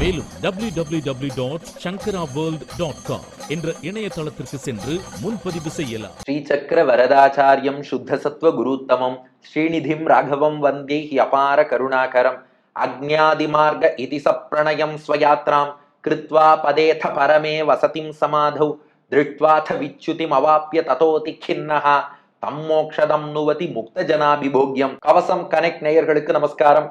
மேலும் www.shankaraworld.com என்ற இணையதளத்திற்கு சென்று முன்பதிவு செய்யலாம். ஸ்ரீ சக்கர வரதாச்சாரியம் சுத்த சத்வ குருத்தமம் ஸ்ரீநிதிம் ராகவம் வந்தே அபார கருணாகரம் அக்ஞாதிமார்க இதி சப்ரணயம் ஸ்வயாத்ராம் கிருத்வா பதேத பரமே வசதிம் சமாதௌ திருட்வாத விச்சுதிம் அவாப்பிய ததோதி கிண்ணஹா தம் மோக்ஷதம் நுவதி முக்த ஜனாபிபோக்யம் கவசம் கனெக்ட் நேயர்களுக்கு நமஸ்காரம்.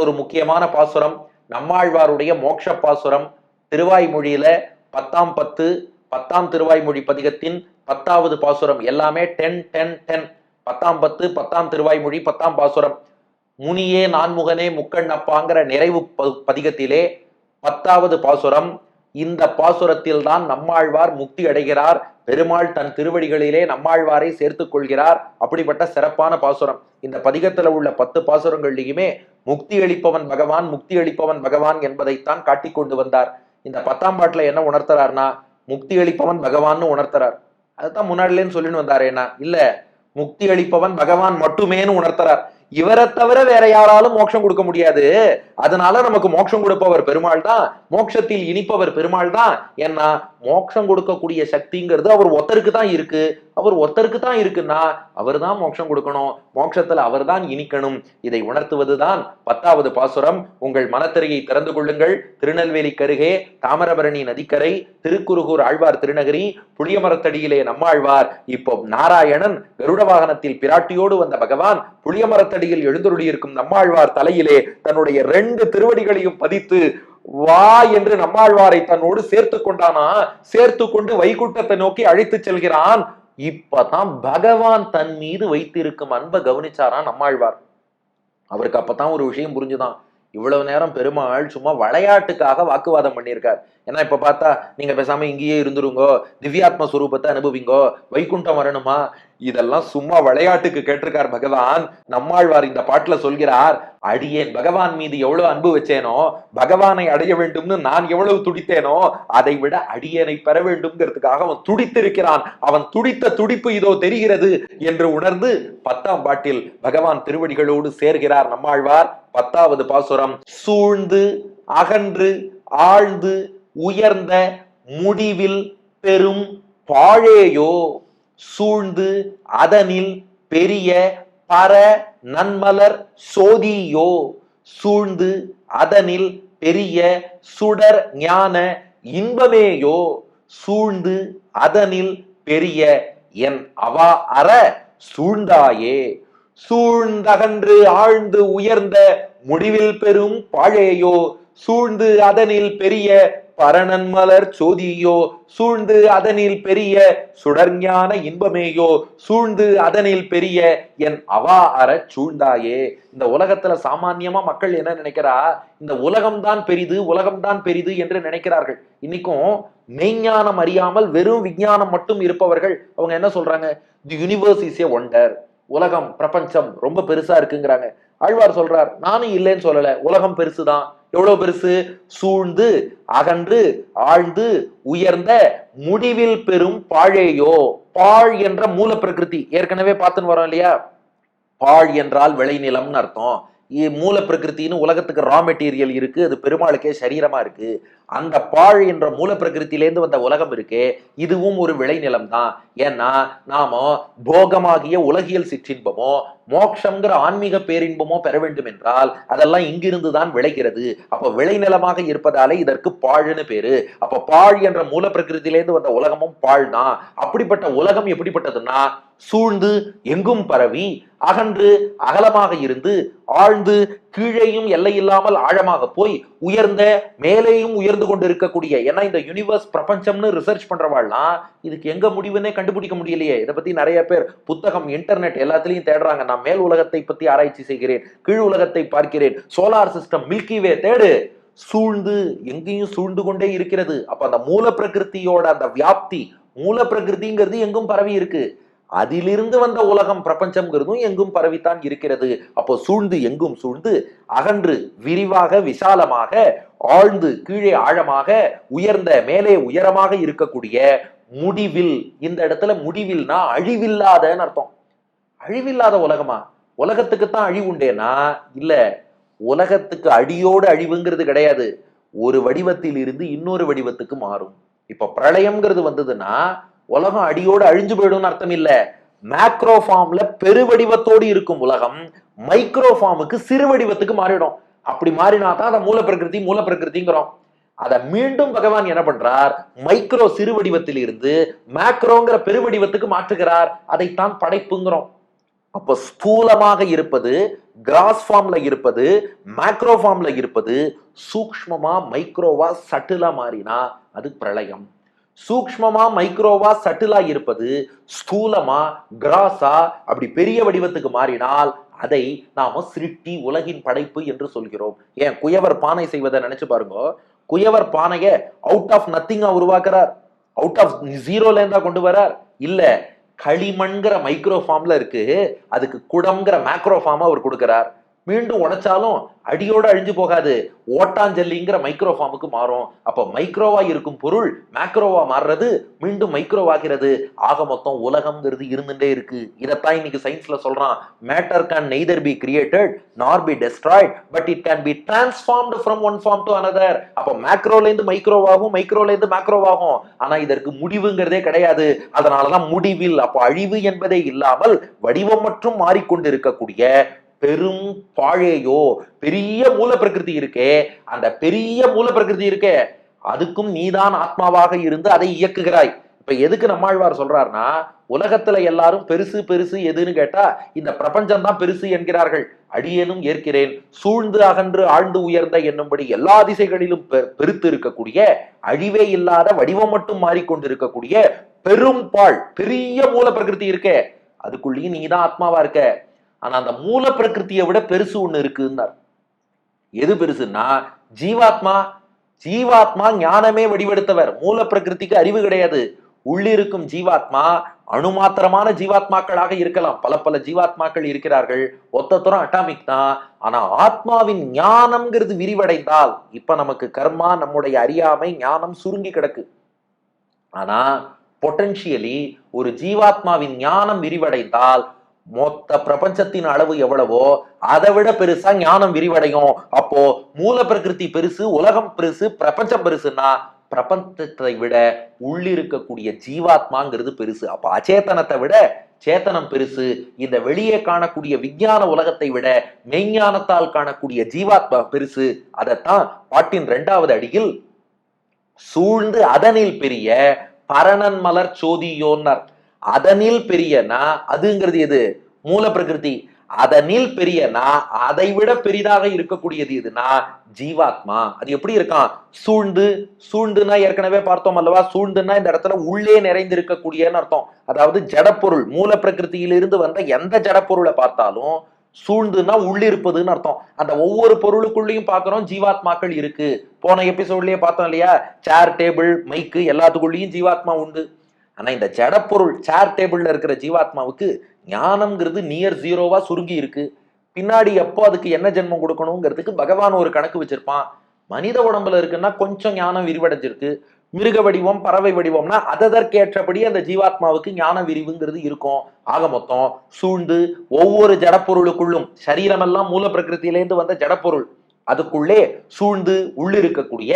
ஒரு முக்கியமான பாசுரம். நம்மாழ்வாருடைய மோட்ச பாசுரம். திருவாய்மொழியில பத்தாம் பத்து பத்தாம் திருவாய்மொழி பதிகத்தின் பத்தாவது பாசுரம். எல்லாமே டென் டென் டென். பத்தாம் பத்து பத்தாம் திருவாய்மொழி பத்தாம் பாசுரம். முனியே நான்முகனே முக்கண்ணப்பாங்கிற நிறைவு ப- பதிகத்திலே பத்தாவது பாசுரம். இந்த பாசுரத்தில் தான் நம்மாழ்வார் முக்தி அடைகிறார். பெருமாள் தன் திருவடிகளிலே நம்மாழ்வாரை சேர்த்துக் கொள்கிறார். அப்படிப்பட்ட சிறப்பான பாசுரம். இந்த பதிகத்துல உள்ள பத்து பாசுரங்கள்லையுமே முக்தி அளிப்பவன் பகவான் முக்தி அளிப்பவன் பகவான் என்பதைத்தான் காட்டிக்கொண்டு வந்தார். இந்த பத்தாம் பாட்டில் என்ன உணர்த்துறாருன்னா முக்தி அளிப்பவன் பகவான்னு உணர்த்துறார். அதுதான் முன்னாடிலேன்னு சொல்லின்னு வந்தார் என்ன? இல்ல முக்தி அளிப்பவன் பகவான் மட்டுமேன்னு உணர்த்துறார். இவரை தவிர வேற யாராலும் மோட்சம் கொடுக்க முடியாது. அதனால நமக்கு மோட்சம் கொடுப்பவர் பெருமாள் தான் மோட்சத்தில் இனிப்பவர் பெருமாள் தான். ஏன்னா மோட்சம் கொடுக்கக்கூடிய சக்திங்கிறது அவர் ஒருத்தருக்கு தான் இருக்கு. அவர் ஒருத்தருக்கு தான் இருக்குன்னா அவர் தான் மோட்சம் கொடுக்கணும். மோட்சத்துல அவர் தான் இனிக்கணும். இதை உணர்த்துவதுதான் பத்தாவது பாசுரம். உங்கள் மனத்திரையை திறந்து கொள்ளுங்கள். திருநெல்வேலி கருகே தாமிரபரணி நதிக்கரை திருக்குறுகூர் ஆழ்வார் திருநகரி புளியமரத்தடியிலே நம்மாழ்வார். இப்போ நாராயணன் கருட வாகனத்தில் பிராட்டியோடு வந்த பகவான் புளியமரத்தடியில் எழுந்தருளியிருக்கும் நம்மாழ்வார் தலையிலே தன்னுடைய ரெண்டு திருவடிகளையும் பதித்து வா என்று நம்மாழ்வாரை தன்னோடு சேர்த்து கொண்டானா? சேர்த்து கொண்டு வைகுண்டத்தை நோக்கி அழைத்து செல்கிறான். இப்பதான் பகவான் தன் மீது வைத்திருக்கும் அன்பை கவனிச்சாராம் நம்மாழ்வார். அவருக்கு அப்பதான் ஒரு விஷயம் புரிஞ்சுதான். இவ்வளவு நேரம் பெருமாள் சும்மா விளையாட்டுக்காக வாக்குவாதம் பண்ணியிருக்கார். ஏன்னா இப்ப பார்த்தா நீங்க பேசாம இங்கேயே இருந்துருங்கோ திவ்யாத்ம ஸ்வரூபத்தை அனுபவிங்கோ வைகுண்டம் வரணுமா? இதெல்லாம் சும்மா விளையாட்டுக்கு கேட்டிருக்கார் பகவான். நம்மாழ்வார் இந்த பாட்டுல சொல்கிறார் அடியேன் பகவான் மீது எவ்வளவு அன்பு வச்சேனோ பகவானை அடைய வேண்டும்னு நான் எவ்வளவு துடித்தேனோ அதை விட அடியேனை பெற வேண்டும்ங்கிறதுக்காக அவன் துடித்திருக்கிறான். அவன் துடித்த துடிப்பு இதோ தெரிகிறது என்று உணர்ந்து பத்தாம் பாட்டில் பகவான் திருவடிகளோடு சேர்கிறார் நம்மாழ்வார். பத்தாவது பாசுரம் சூழ்ந்து அகன்று ஆழ்ந்து உயர்ந்த முடிவில் பெரும் பாழேயோ? சூழ்ந்து அதனில் பெரிய பர நன்மலர் சோதியோ. சூழ்ந்து அதனில் பெரிய சுடர் ஞான இன்பமேயோ. சூழ்ந்து அதனில் பெரிய என் அவா அற சூழ்ந்தாயே. சூழ்ந்தகன்று ஆழ்ந்து உயர்ந்த முடிவில் பெரும் பாழேயோ. சூழ்ந்து அதனில் பெரிய பரணன்மலர் சோதியோ சூழ்ந்து அதனில் பெரிய சுடர்ஞான இன்பமேயோ சூழ்ந்து அதனில் பெரிய என் அவா அற சூழ்ந்தாயே. இந்த உலகத்துல சாமான்யமா மக்கள் என்ன நினைக்கிறா? இந்த உலகம்தான் பெரிது உலகம்தான் பெரிது என்று நினைக்கிறார்கள். இன்னைக்கும் மெய்ஞானம் அறியாமல் வெறும் விஞ்ஞானம் மட்டும் இருப்பவர்கள் அவங்க என்ன சொல்றாங்க? The universe is a wonder உலகம் பிரபஞ்சம் ரொம்ப பெருசா இருக்குங்கிறாங்க. ஆழ்வார் சொல்றார் நானும் இல்லைன்னு சொல்லல உலகம் பெருசுதான். எவ்வளவு பெருசு? சூழ்ந்து அகன்று ஆழ்ந்து உயர்ந்த முடிவில் பெரும் பாழேயோ? பாழ் என்ற மூல பிரகிருதி ஏற்கனவே பார்த்துன்னு வரோம் இல்லையா? பாழ் என்றால் விளைநிலம்னு அர்த்தம். மூல பிரகிருத்தின்னு உலகத்துக்கு ரா மெட்டீரியல் இருக்கு அது பெருமாளுக்கே சரீரமா இருக்கு. அந்த பாழ் என்ற மூல பிரகிருத்திலேருந்து வந்த உலகம் இருக்கே இதுவும் ஒரு விளைநிலம் தான் ஏன்னா நாம போகமாகிய உலகியல் சிற்றின்பமோ மோட்சம்ங்கிற ஆன்மீக பேரின்பமோ பெற வேண்டும் என்றால் அதெல்லாம் இங்கிருந்து தான் விளைகிறது. அப்ப விளைநிலமாக இருப்பதாலே இதற்கு பாழ்னு பேரு. அப்ப பாழ் என்ற மூல பிரகிருத்திலேருந்து வந்த உலகமும் பாழ் தான் அப்படிப்பட்ட உலகம் எப்படிப்பட்டதுன்னா சூழ்ந்து எங்கும் பரவி அகன்று அகலமாக இருந்து ஆழ்ந்து கீழேயும் எல்லையில்லாமல் ஆழமாக போய் உயர்ந்த மேலேயும் உயர்ந்து கொண்டு இருக்கக்கூடிய ஏன்னா இந்த யூனிவர்ஸ் பிரபஞ்சம்னு ரிசர்ச் பண்றவாள்லாம் இதுக்கு எங்க முடிவுன்னே கண்டுபிடிக்க முடியலையே. இதை பத்தி நிறைய பேர் புத்தகம் இன்டர்நெட் எல்லாத்துலயும் தேடுறாங்க. நான் மேல் உலகத்தை பத்தி ஆராய்ச்சி செய்கிறேன் கீழ் உலகத்தை பார்க்கிறேன் சோலார் சிஸ்டம் மில்கிவே தேடு. சூழ்ந்து எங்கேயும் சூழ்ந்து கொண்டே இருக்கிறது. அப்ப அந்த மூல பிரகிருத்தியோட அந்த வியாப்தி மூல பிரகிருதிங்கிறது எங்கும் பரவி இருக்கு. அதிலிருந்து வந்த உலகம் பிரபஞ்சம்ங்கிறதும் எங்கும் பரவித்தான் இருக்கிறது. அப்போ சூழ்ந்து எங்கும் சூழ்ந்து அகன்று விரிவாக விசாலமாக ஆழ்ந்து கீழே ஆழமாக உயர்ந்த மேலே உயரமாக இருக்கக்கூடிய முடிவில் இந்த இடத்துல முடிவில்னா அழிவில்லாதன்னு அர்த்தம். அழிவில்லாத உலகமா? உலகத்துக்கு தான் அழிவு உண்டேனா? இல்ல உலகத்துக்கு அடியோடு அழிவுங்கிறது கிடையாது. ஒரு வடிவத்தில் இருந்து இன்னொரு வடிவத்துக்கு மாறும். இப்ப பிரளயம்ங்கிறது வந்ததுன்னா உலகம் அடியோடு அழிஞ்சு போயிடும்னு அர்த்தம் இல்லை. மேக்ரோ ஃபார்ம்ல பெருவடிவத்தோடு இருக்கும் உலகம் மைக்ரோ ஃபார்முக்கு சிறு வடிவத்துக்கு மாறிடும். அப்படி மாறினா தான் அதை மூல பிரகிருதி மூல பிரகிருதிங்கிறோம் அதை மீண்டும் பகவான் என்ன பண்றார்? மைக்ரோ சிறு வடிவத்தில் இருந்து மேக்ரோங்கிற பெருவடிவத்துக்கு மாற்றுகிறார். அதைத்தான் படைப்புங்கிறோம். அப்போ ஸ்தூலமாக இருப்பது கிராஸ் ஃபார்ம்ல இருப்பது மேக்ரோ ஃபார்ம்ல இருப்பது சூக்மமா மைக்ரோவா சட்டிலா மாறினா அது பிரளயம். சூக்மமா மைக்ரோவா சட்டிலா இருப்பது ஸ்தூலமா கிராஸா அப்படி பெரிய வடிவத்துக்கு மாறினால் அதை நாம சிருட்டி உலகின் படைப்பு என்று சொல்கிறோம். ஏன்? குயவர் பானை செய்வதை நினைச்சு பாருங்க. குயவர் பானைய அவுட் ஆஃப் நத்திங்கா உருவாக்குறார். அவுட் ஆஃப் ஜீரோல இருந்தா கொண்டு வரார். இல்ல களிமண்கிற மைக்ரோ ஃபார்ம்ல இருக்கு. அதுக்கு குடம்ங்கிற மேக்ரோ ஃபார்மா அவர் கொடுக்கிறார். மீண்டும் உடைச்சாலும் அடியோடு அழிஞ்சு போகாது. ஓட்டாஞ்சல்லிங்கிற மைக்ரோ ஃபார்முக்கு மாறும். அப்போ மைக்ரோவா இருக்கும் பொருள் மேக்ரோவா மாறுறது மீண்டும் மைக்ரோவாகிறது ஆக மொத்தம் உலகம்ங்கிறது இருந்துட்டே இருக்கு. இதைத்தான் இன்னைக்கு சயின்ஸ்ல சொல்றான். Matter can neither be created nor be destroyed but it can be transformed from one form to another அப்போ மேக்ரோலேருந்து மைக்ரோவாகும் மைக்ரோலேருந்து மேக்ரோவாகும் ஆனா இதற்கு முடிவுங்கிறதே கிடையாது. அதனாலதான் முடிவில் அப்போ அழிவு என்பதே இல்லாமல் வடிவம் மற்றும் மாறிக்கொண்டு இருக்கக்கூடிய பெரும் பாழேயோ? பெரிய மூல பிரகிருதி இருக்கே. அந்த பெரிய மூல பிரகிருதி இருக்கே. அதுக்கும் நீதான் ஆத்மாவாக இருந்து அதை இயக்குகிறாய். இப்ப எதுக்கு நம்மாழ்வார் சொல்றாருன்னா உலகத்துல எல்லாரும் பெருசு பெருசு எதுன்னு கேட்டா இந்த பிரபஞ்சம் தான் பெருசு என்கிறார்கள். அடியேனும் ஏற்கிறேன். சூழ்ந்து அகன்று ஆழ்ந்து உயர்ந்த என்னும்படி எல்லா திசைகளிலும் பெ- பெருத்து இருக்கக்கூடிய அழிவே இல்லாத வடிவம் மட்டும் மாறிக்கொண்டிருக்கக்கூடிய பெரும் பாழ் பெரிய மூல பிரகிருதி இருக்கே. அதுக்குள்ளேயும் நீதான் ஆத்மாவா இருக்க? ஆனா அந்த மூல பிரகிருதியை விட பெருசு ஒண்ணு இருக்குன்னார். எது பெருசுன்னா ஜீவாத்மா ஜீவாத்மா ஞானமே வடிவெடுத்தவர். மூல பிரகிருதிக்கு அறிவு கிடையாது. உள்ளிருக்கும் ஜீவாத்மா அணுமாத்திரமான ஜீவாத்மாக்களாக இருக்கலாம். பல பல ஜீவாத்மாக்கள் இருக்கிறார்கள். ஒத்தத்தரம் அட்டாமிக் தான். ஆனா ஆத்மாவின் ஞானம்ங்கிறது விரிவடைந்தால் இப்ப நமக்கு கர்மா நம்முடைய அறியாமை ஞானம் சுருங்கி கிடக்கு. ஆனா பொட்டன்ஷியலி ஒரு ஜீவாத்மாவின் ஞானம் விரிவடைந்தால் மொத்த பிரபஞ்சத்தின் அளவு எவ்வளவோ அதை விட பெருசா ஞானம் விரிவடையும். அப்போ மூல பிரகிருதி பெருசு உலகம் பெருசு பிரபஞ்சம் பெருசுன்னா பிரபஞ்சத்தை விட உள்ளிருக்கக்கூடிய ஜீவாத்மாங்கிறது பெருசு. அப்ப அச்சேத்தனத்தை விட சேத்தனம் பெருசு. இந்த வெளியே காணக்கூடிய விஞ்ஞான உலகத்தை விட மெய்ஞானத்தால் காணக்கூடிய ஜீவாத்மா பெருசு. அதைத்தான் பாட்டின் இரண்டாவது அடியில் சூழ்ந்து அதனில் பெரிய பரணன் மலர் சோதியோன்னர். அதனில் பெரியனா அதுங்கிறது எது? மூல பிரகிருதி அதனில் பெரியனா அதை விட பெரிதாக இருக்கக்கூடியது எதுனா ஜீவாத்மா. அது எப்படி இருக்கான்? சூழ்ந்து சூழ்ந்துனா ஏற்கனவே பார்த்தோம் அல்லவா? சூழ்ந்துன்னா இந்த இடத்துல உள்ளே நிறைந்து இருக்கக்கூடியன்னு அர்த்தம். அதாவது ஜடப்பொருள் மூல பிரகிருத்தியிலிருந்து வந்த எந்த ஜடப்பொருளை பார்த்தாலும் சூழ்ந்துன்னா உள்ளிருப்பதுன்னு அர்த்தம். அந்த ஒவ்வொரு பொருளுக்குள்ளேயும் பார்க்குறோம் ஜீவாத்மாக்கள் இருக்கு. போன எபிசோட்லயே பார்த்தோம் இல்லையா? சேர் டேபிள் மைக்கு எல்லாத்துக்குள்ளேயும் ஜீவாத்மா உண்டு. ஆனால் இந்த ஜடப்பொருள் சேர் டேபிளில் இருக்கிற ஜீவாத்மாவுக்கு ஞானம்ங்கிறது நியர் ஜீரோவா சுருங்கி இருக்கு. பின்னாடி எப்போ அதுக்கு என்ன ஜென்மம் கொடுக்கணுங்கிறதுக்கு பகவான் ஒரு கணக்கு வச்சிருப்பான். மனித உடம்புல இருக்குன்னா கொஞ்சம் ஞானம் விரிவடைஞ்சிருக்கு. மிருக வடிவம் பறவை வடிவம்னா அதற்கேற்றபடி அந்த ஜீவாத்மாவுக்கு ஞான விரிவுங்கிறது இருக்கும். ஆக மொத்தம் சூழ்ந்து ஒவ்வொரு ஜடப்பொருளுக்குள்ளும் சரீரமெல்லாம் மூல பிரகிருத்திலேருந்து வந்த ஜடப்பொருள். அதுக்குள்ளே சூழ்ந்து உள்ளிருக்கக்கூடிய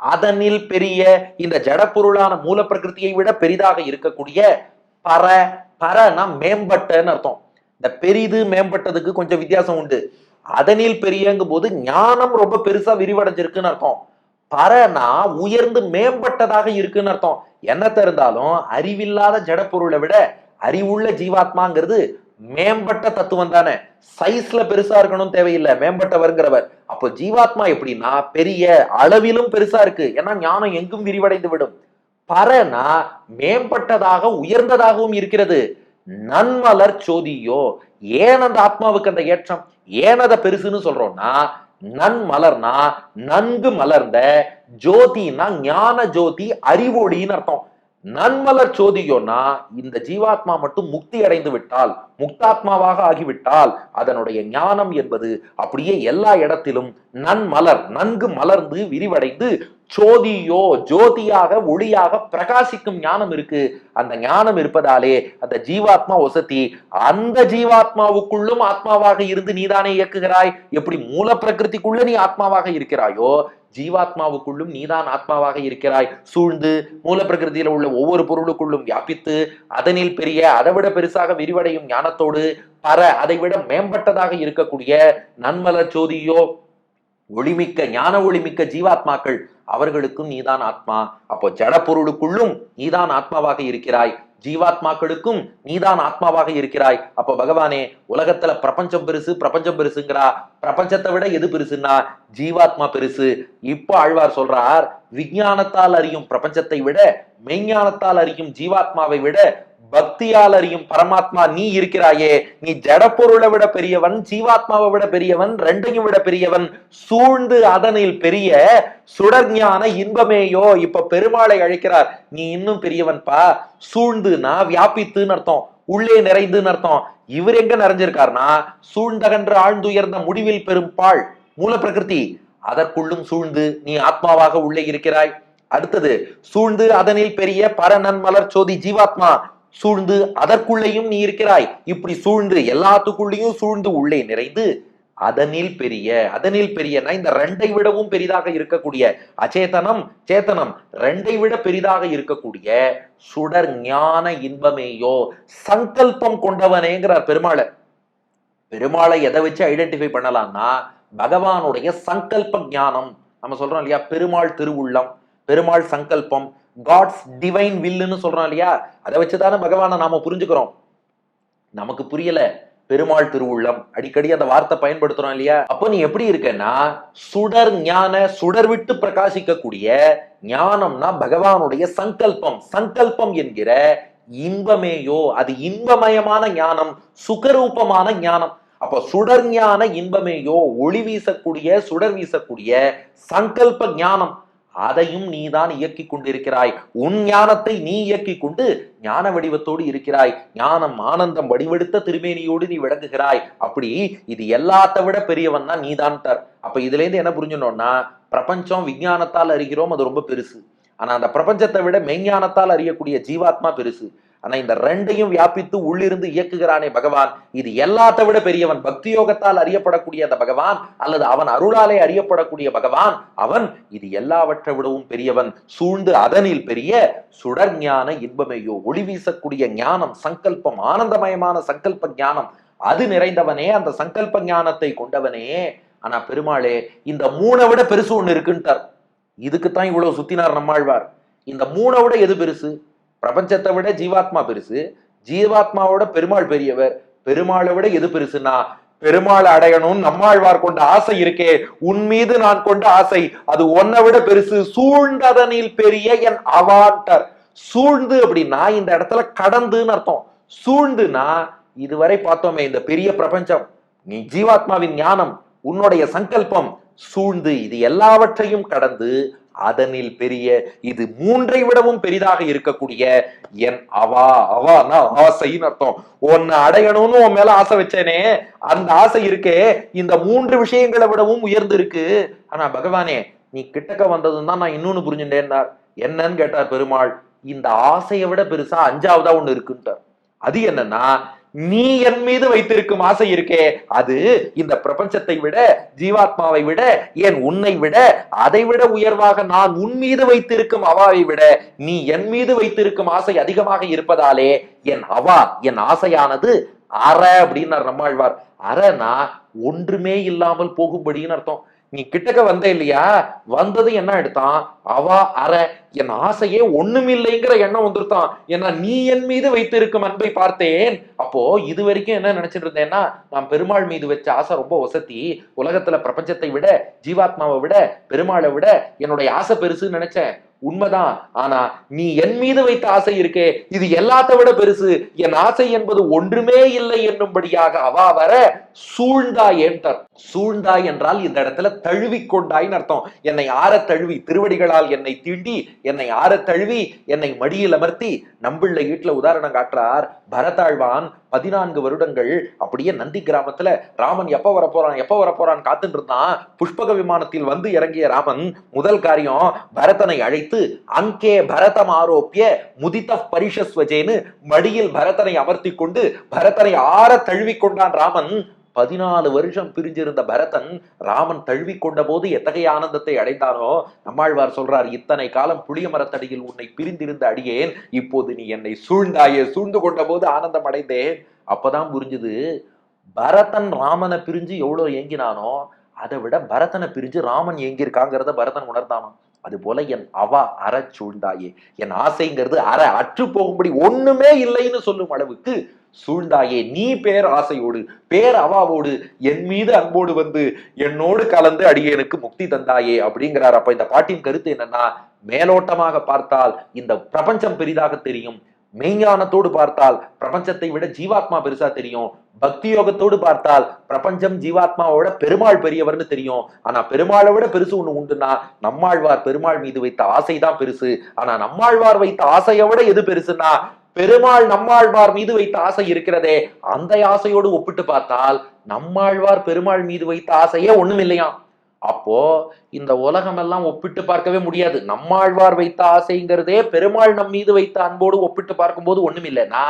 அதனில் பெரிய இந்த ஜடப்பொருளான மூல பிரகிருத்தியை விட பெரிதாக இருக்கக்கூடிய பர பரனா மேம்பட்டன்னு அர்த்தம். இந்த பெரிது மேம்பட்டதுக்கு கொஞ்சம் வித்தியாசம் உண்டு. அதனில் பெரியங்கும் போது ஞானம் ரொம்ப பெருசா விரிவடைஞ்சிருக்குன்னு அர்த்தம். பரனா உயர்ந்து மேம்பட்டதாக இருக்குன்னு அர்த்தம். என்ன இருந்தாலும் அறிவில்லாத ஜடப்பொருளை விட அறிவுள்ள ஜீவாத்மாங்கிறது மேம்பட்ட தத்துவம் தானே. சைஸ்ல பெருசா இருக்கணும் தேவையில்லை. மேம்பட்டவர்ங்கிறவர். அப்போ ஜீவாத்மா எப்படின்னா பெரிய அளவிலும் பெருசா இருக்கு. ஏன்னா ஞானம் எங்கும் விரிவடைந்து விடும் பரனா மேம்பட்டதாக உயர்ந்ததாகவும் இருக்கிறது. நன்மலர் சோதியோ ஏன் அந்த ஆத்மாவுக்கு அந்த ஏற்றம்? ஏன் அதை பெருசுன்னு சொல்றோம்னா நன்மலர்னா நன்கு மலர்ந்த ஜோதினா ஞான ஜோதி அறிவொளின்னு அர்த்தம். நன்மலர் சோதியோன்னா இந்த ஜீவாத்மா மட்டும் முக்தி அடைந்து விட்டால் முக்தாத்மாவாக ஆகிவிட்டால் அதனுடைய ஞானம் என்பது அப்படியே எல்லா இடத்திலும் நன்மலர் நன்கு மலர்ந்து விரிவடைந்து சோதியோ ஜோதியாக ஒளியாக பிரகாசிக்கும் ஞானம் இருக்கு. அந்த ஞானம் இருப்பதாலே அந்த ஜீவாத்மா ஒசத்தி அந்த ஜீவாத்மாவுக்குள்ளும் ஆத்மாவாக இருந்து நீதானே இயக்குகிறாய்? எப்படி மூல பிரகிருதிக்குள்ள நீ ஆத்மாவாக இருக்கிறாயோ ஜீவாத்மாவுக்குள்ளும் நீதான் ஆத்மாவாக இருக்கிறாய். சூழ்ந்து மூல பிரகிருதியில் உள்ள ஒவ்வொரு பொருளுக்குள்ளும் வியாபித்து அதனில் பெரிய அதை விட பெருசாக விரிவடையும் ஞானத்தோடு பர அதை விட மேம்பட்டதாக இருக்கக்கூடிய நன்மல ஜோதியோ ஒளிமிக்க ஞான ஒளிமிக்க ஜீவாத்மாக்கள் அவர்களுக்கும் நீதான் ஆத்மா. அப்போ ஜட பொருளுக்குள்ளும் நீதான் ஆத்மாவாக இருக்கிறாய். ஜீவாத்மாக்களுக்கும் நீதான் ஆத்மாவாக இருக்கிறாய். அப்ப பகவானே உலகத்துல பிரபஞ்சம் பெருசு பிரபஞ்சம் பெருசுங்கிறா. பிரபஞ்சத்தை விட எது பெருசுன்னா ஜீவாத்மா பெருசு. இப்போ ஆழ்வார் சொல்றார் விஞ்ஞானத்தால் அறியும் பிரபஞ்சத்தை விட மெய்ஞானத்தால் அறியும் ஜீவாத்மாவை விட பக்தியால் அறியும் பரமாத்மா நீ இருக்கிறாயே நீ ஜட பொருளை விட பெரியவன் ஜீவாத்மாவை விட பெரியவன் ரெண்டையும் விட பெரியவன் சூழ்ந்து அதனில் பெரிய சுடர்ஞான இன்பமேயோ இப்ப பெருமாளை அழைக்கிறார். நீ இன்னும் பெரியவன்பா? சூழ்ந்துனா வியாபித்துன்னு அர்த்தம் உள்ளே நிறைந்துன்னு அர்த்தம். இவர் எங்க நிறைஞ்சிருக்காருனா சூழ்ந்தகன்று ஆழ்ந்துயர்ந்த முடிவில் பெரும் பாழ் மூல பிரகிருதி. அதற்குள்ளும் சூழ்ந்து நீ ஆத்மாவாக உள்ளே இருக்கிறாய். அடுத்தது சூழ்ந்து அதனில் பெரிய பரநன் மலர் சோதி ஜீவாத்மா சூழ்ந்து அதற்குள்ளேயும் நீ இருக்கிறாய். இப்படி சூழ்ந்து எல்லாத்துக்குள்ளேயும் சூழ்ந்து உள்ளே நிறைந்து அதனில் பெரிய அதனில் பெரியனா இந்த ரெண்டை விடவும் பெரிதாக இருக்கக்கூடிய அச்சேதனம் சேத்தனம் ரெண்டை விட பெரிதாக இருக்கக்கூடிய சுடர் ஞான இன்பமேயோ சங்கல்பம் கொண்டவனேங்கிறார் பெருமாளை. பெருமாளை எதை வச்சு ஐடென்டிஃபை பண்ணலாம்னா பகவானுடைய சங்கல்ப ஞானம். நம்ம சொல்றோம் இல்லையா? பெருமாள் திருவுள்ளம் பெருமாள் சங்கல்பம் காட்ஸ் டிவைன் வில்லுன்னு சொல்றோம் இல்லையா? அதை வச்சுதானே பகவானை நாம புரிஞ்சுக்கிறோம். நமக்கு புரியல பெருமாள் திருவுள்ளம். அடிக்கடி அந்த வார்த்தை பயன்படுத்துறோம் இல்லையா? அப்போ நீ எப்படி இருக்கன்னா சுடர் ஞான சுடர் விட்டு பிரகாசிக்கக்கூடிய ஞானம்னா பகவானுடைய சங்கல்பம். சங்கல்பம் என்கிற இன்பமேயோ அது இன்பமயமான ஞானம் சுகரூபமான ஞானம். அப்போ சுடர் ஞான இன்பமேயோ ஒளி வீசக்கூடிய சுடர் வீசக்கூடிய சங்கல்ப ஞானம். அதையும் நீதான் இயக்கி கொண்டிருக்கிறாய். உன் ஞானத்தை நீ இயக்கி கொண்டு ஞான வடிவத்தோடு இருக்கிறாய். ஞானம் ஆனந்தம் வடிவெடுத்த திருமேனியோடு நீ விளங்குகிறாய். அப்படி இது எல்லாத்த விட பெரியவன் தான் நீதான்ட்டார். அப்ப இதுல இருந்து என்ன புரிஞ்சுனோம்னா பிரபஞ்சம் விஞ்ஞானத்தால் அறிகிறோம் அது ரொம்ப பெருசு. ஆனா அந்த பிரபஞ்சத்தை விட மெய்ஞானத்தால் அறியக்கூடிய ஜீவாத்மா பெருசு. ஆனா இந்த ரெண்டையும் வியாபித்து உள்ளிருந்து இயக்குகிறானே பகவான். இது எல்லாத்த விட பெரியவன். பக்தி யோகத்தால் அறியப்படக்கூடிய அந்த பகவான் அல்லது அவன் அருளாலே அறியப்படக்கூடிய பகவான். அவன் இது எல்லாவற்றை விடவும் பெரியவன். சூழ்ந்து அதனில் பெரிய சுடர் ஞான இன்பமையோ ஒளி வீசக்கூடிய ஞானம் சங்கல்பம் ஆனந்தமயமான சங்கல்ப ஞானம் அது நிறைந்தவனே. அந்த சங்கல்ப ஞானத்தை கொண்டவனே. ஆனா பெருமாளே இந்த மூணை விட பெருசு ஒண்ணு இருக்குன்ட்டார். இதுக்குத்தான் இவ்வளவு சுத்தினார் நம்மாழ்வார். இந்த மூணை விட எது பெருசு? பிரபஞ்சத்தை விட ஜீவாத்மா பெருசு. ஜீவாத்மாவோட பெருமாள் பெரியவர். பெருமாளை விட எது பெருசுன்னா பெருமாள் அடையணும்னு நம்மாழ்வார் கொண்ட ஆசை இருக்கே. உன் மீது நான் கொண்ட ஆசை அது ஒன்னை விட பெருசு. சூழ்ந்ததனில் பெரிய என் அவாண்டர் சூழ்ந்து அப்படின்னா இந்த இடத்துல கடந்துன்னு அர்த்தம். சூழ்ந்துனா இதுவரை பார்த்தோமே இந்த பெரிய பிரபஞ்சம். நீ ஜீவாத்மாவின் ஞானம் உன்னுடைய சங்கல்பம் சூழ்ந்து இது எல்லாவற்றையும் கடந்து அதனில் பெரிய இது மூன்றை விடவும் பெரிதாக இருக்கக்கூடிய என் அவா. அவானா ஆசைன்னு அர்த்தம். உன்னை அடையணும்னு உன் மேல ஆசை வச்சேனே. அந்த ஆசை இருக்கே. இந்த மூன்று விஷயங்களை விடவும் உயர்ந்து இருக்கு ஆனா பகவானே நீ கிட்டக்க வந்ததும் தான் நான் இன்னொன்னு புரிஞ்சுட்டேன்னார் என்னன்னு கேட்டார் பெருமாள். இந்த ஆசையை விட பெருசா அஞ்சாவதா ஒண்ணு இருக்குன்ட்டார். அது என்னன்னா நீ என் மீது வைத்திருக்கும் ஆசை இருக்கே. அது இந்த பிரபஞ்சத்தை விட ஜீவாத்மாவை விட என் உன்னை விட அதை விட உயர்வாக நான் உன் மீது வைத்திருக்கும் அவாவை விட நீ என் மீது வைத்திருக்கும் ஆசை அதிகமாக இருப்பதாலே என் அவா என் ஆசையானது அற அப்படின்னார் நம்மாழ்வார் அறனா ஒன்றுமே இல்லாமல் போகும்படின்னு அர்த்தம். நீ கிட்டக்க வந்த இல்லையா? வந்தது என்ன எடுத்தான்? அவா அற என் ஆசையே ஒண்ணுமில்லைங்கிற எண்ணம் வந்துருத்தான். ஏன்னா நீ என் மீது வைத்திருக்கும் அன்பை பார்த்தேன். அப்போ இது வரைக்கும் என்ன நினைச்சிட்டு இருந்தேன்னா நான் பெருமாள் மீது வச்ச ஆசை ரொம்ப வசதி உலகத்துல பிரபஞ்சத்தை விட ஜீவாத்மாவை விட பெருமாளை விட என்னுடைய ஆசை பெருசுன்னு நினைச்சேன். உண்மைதான். ஆனா நீ என் மீது வைத்த ஆசை இருக்கே. இது எல்லாத்த விட பெருசு. என் ஆசை என்பது ஒன்றுமே இல்லை என்னும்படியாக அவா வர சூழ்ந்தாய் என்றார் சூழ்ந்தாய் என்றால் இந்த இடத்துல தழுவிக்கொண்டாய்னு அர்த்தம். என்னை ஆற தழுவி திருவடிகளால் என்னை தீண்டி என்னை ஆற தழுவி என்னை மடியில் அமர்த்தி நம்பிள்ள வீட்டுல உதாரணம் காட்டுறார் பரதாழ்வான் பதினான்கு வருடங்கள் அப்படியே நந்தி கிராமத்துல ராமன் எப்ப வர போறான் எப்ப வர போறான் காத்துட்டு இருந்தான். புஷ்பக விமானத்தில் வந்து இறங்கிய ராமன் முதல் காரியம் பரதனை அழைத்து அங்கே பரதம் ஆரோப்பிய முதித்த பரிஷஸ்வஜேன்னு மடியில் பரதனை அமர்த்தி கொண்டு பரதனை ஆற தழுவிக் கொண்டான் ராமன். பதினாலு வருஷம் பிரிஞ்சிருந்த பரதன் ராமன் தழுவி கொண்ட போது எத்தகைய ஆனந்தத்தை அடைந்தானோ? நம்மாழ்வார் சொல்றார் இத்தனை காலம் புளிய மரத்தடியில் உன்னை பிரிந்திருந்த அடியேன் இப்போது நீ என்னை சூழ்ந்தாயே? சூழ்ந்து கொண்ட போது ஆனந்தம் அடைந்தேன். அப்பதான் புரிஞ்சுது பரதன் ராமனை பிரிஞ்சு எவ்வளோ ஏங்கினானோ அதை விட பரதனை பிரிஞ்சு ராமன் ஏங்கியிருக்காங்கிறத பரதன் உணர்ந்தானோ அது போல என் அவா அற சூழ்ந்தாயே. என் ஆசைங்கிறது அற அற்று போகும்படி ஒண்ணுமே இல்லைன்னு சொல்லும் அளவுக்கு சூழ்ந்தாயே நீ பேர் ஆசையோடு பேர் அவாவோடு என் மீது அன்போடு வந்து என்னோடு கலந்து அடியனுக்கு முக்தி தந்தாயே அப்படிங்கிறார். அப்ப இந்த பாட்டின் கருத்து என்னன்னா மேலோட்டமாக பார்த்தால் இந்த பிரபஞ்சம் பெரிதாக தெரியும். மெய்ஞானத்தோடு பார்த்தால் பிரபஞ்சத்தை விட ஜீவாத்மா பெருசா தெரியும். பக்தி யோகத்தோடு பார்த்தால் பிரபஞ்சம் ஜீவாத்மாவோட பெருமாள் பெரியவர்னு தெரியும். ஆனா பெருமாளை விட பெருசு ஒண்ணு உண்டுன்னா நம்மாழ்வார் பெருமாள் மீது வைத்த ஆசைதான் பெருசு. ஆனா நம்மாழ்வார் வைத்த ஆசையை விட எது பெருசுன்னா பெருமாள் நம்மாழ்வார் மீது வைத்த ஆசை இருக்கிறதே அந்த ஆசையோடு ஒப்பிட்டு பார்த்தால் நம்மாழ்வார் பெருமாள் மீது வைத்த ஆசையே ஒண்ணும் இல்லையாம் அப்போ இந்த உலகம் எல்லாம் ஒப்பிட்டு பார்க்கவே முடியாது. நம்மாழ்வார் வைத்த ஆசைங்கிறதே பெருமாள் நம் மீது வைத்த அன்போடு ஒப்பிட்டு பார்க்கும்போது ஒண்ணும் இல்லைன்னா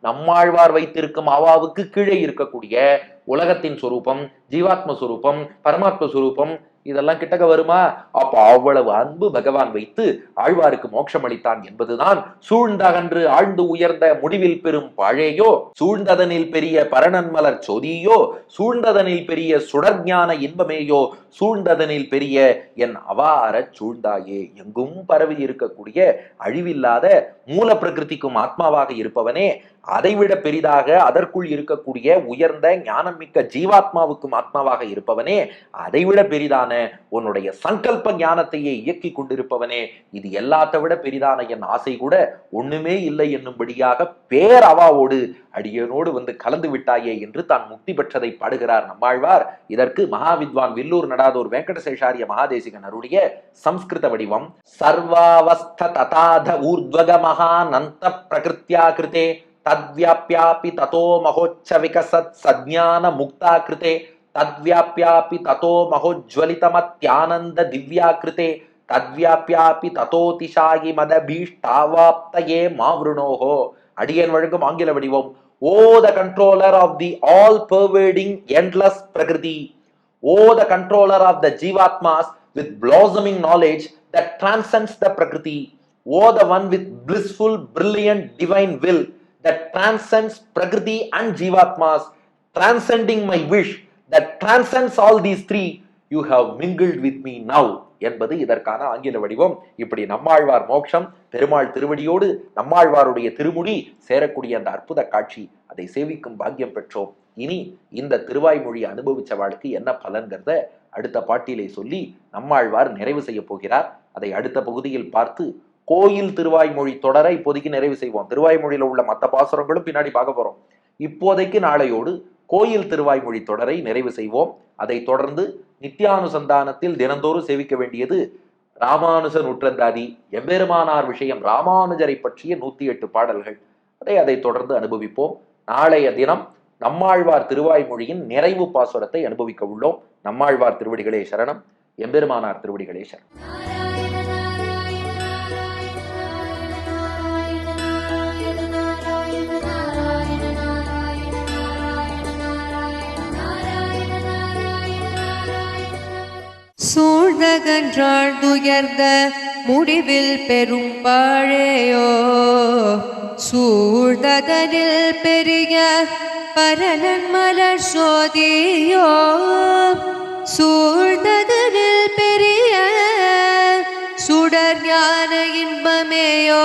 நம்மாழ்வார் வைத்திருக்கும் அவாவுக்கு கீழே இருக்கக்கூடிய உலகத்தின் சொரூபம் ஜீவாத்ம சுரூபம் பரமாத்ம சுரூபம் இதெல்லாம் கிட்டக்க வருமா? அப்ப அவ்வளவு அன்பு பகவான் வைத்து ஆழ்வாருக்கு மோட்சம் அளித்தான் என்பதுதான் சூழ்ந்தகன்று ஆழ்ந்து உயர்ந்த முடிவில் பெறும் பழையோ சூழ்ந்ததனில் பெரிய பரணன்மலர் சொதியோ சூழ்ந்ததனில் பெரிய சுடர்ஞான இன்பமேயோ சூழ்ந்ததனில் பெரிய என் அவாரச் சூழ்ந்தாயே. எங்கும் பரவி இருக்கக்கூடிய அழிவில்லாத மூல பிரகிருதிக்கும் ஆத்மாவாக இருப்பவனே அதைவிட பெரிதாக அதற்குள் இருக்கக்கூடிய உயர்ந்த ஞானமிக்க ஜீவாத்மாவுக்கும் ஆத்மாவாக இருப்பவனே அதைவிட பெரிதான உன்னுடைய சங்கல்ப ஞானத்தையே இயக்கி கொண்டிருப்பவனே. இது எல்லாத்த விட பெரிதான என் ஆசை கூட ஒண்ணுமே இல்லை என்னும்படியாக பேரவாவோடு அடியனோடு வந்து கலந்து விட்டாயே என்று தான் முக்தி பெற்றதை பாடுகிறார் நம்மாழ்வார். இதற்கு மகாவித்வான் வில்லூர் நடாதோர் வெங்கடசேஷாரிய மகாதேசிகன் அருடைய சம்ஸ்கிருத வடிவம். சர்வாவஸ்த ததாத ஊர்த்வக மகானந்த பிரகிருத்தியா கிருதே தத்வியாப்யாபி ததோ மகோச்ச விகசத் சஜ்ஞான முக்தா கிருதே தத்வியாப்யாபி ததோ மகோஜ்வலிதமத்யானந்த திவ்யா கிருதே தத்வியாப்யாபி ததோதிஷாகி மத பீஷ்டாவாப்தையே மாவிருணோஹோ அடியன் வழங்கும் ஆங்கில வடிவம் O the controller of the all pervading endless prakriti O the controller of the jivatmas with blossoming knowledge the transcends the prakriti O the one with blissful brilliant divine will the transcends prakriti and jivatmas transcending my wish the transcends all these three you have mingled with me now என்பது இதற்கான ஆங்கில வடிவம் இப்படி நம்மாழ்வார் மோட்சம் பெருமாள் திருவடியோடு நம்மாழ்வாருடைய திருமுடி சேரக்கூடிய அந்த அற்புத காட்சி அதை சேவிக்கும் பாக்கியம் பெற்றோம். இனி இந்த திருவாய்மொழி அனுபவிச்ச வாழ்க்கை என்ன பலன்கிறத அடுத்த பாட்டிலே சொல்லி நம்மாழ்வார் நிறைவு செய்ய போகிறார். அதை அடுத்த பகுதியில் பார்த்து கோயில் திருவாய்மொழி தொடரை இப்போதைக்கு நிறைவு செய்வோம். திருவாய்மொழியில் உள்ள மற்ற பாசுரங்களும் பின்னாடி பார்க்க போறோம். இப்போதைக்கு நாளையோடு கோயில் திருவாய்மொழி தொடரை நிறைவு செய்வோம். அதை தொடர்ந்து நித்தியானுசந்தானத்தில் தினந்தோறும் சேவிக்க வேண்டியது ராமானுஜ நூற்றந்தாதி எம்பெருமானார் விஷயம் ராமானுஜரை பற்றிய நூத்தி எட்டு பாடல்கள். அதை அதை தொடர்ந்து அனுபவிப்போம். நாளைய தினம் நம்மாழ்வார் திருவாய்மொழியின் நிறைவு பாசுரத்தை அனுபவிக்க உள்ளோம். நம்மாழ்வார் திருவடிகளே சரணம். எம்பெருமானார் திருவடிகளே சரணம். சூழ்ந்தகன்றாள் துயர்ந்த முடிவில் பெரும் பாழையோ. சூழ்ந்ததனில் பெரிய பரலன் மலர் சோதியோ. சூழ்ந்ததனில் பெரிய சுடர் ஞான இன்பமேயோ.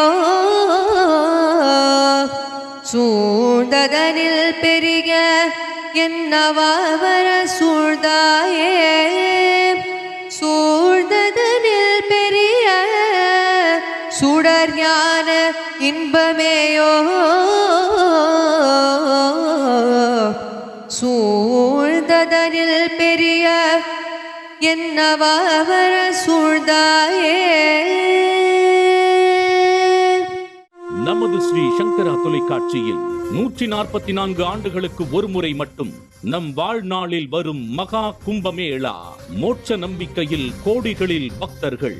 சூழ்ந்ததனில் பெரிய என்னவாவர இன்பமேயோ? சூழ்ந்ததனில் பெரிய என்னவாவர சூழ்ந்தாயே? நமது ஸ்ரீ சங்கரா தொலைக்காட்சியில் நூற்றி நாற்பத்தி நான்கு ஆண்டுகளுக்கு ஒரு முறை மட்டும் நம் வாழ்நாளில் வரும் மகா கும்பமேளா. மோட்ச நம்பிக்கையில் கோடிகளில் பக்தர்கள்.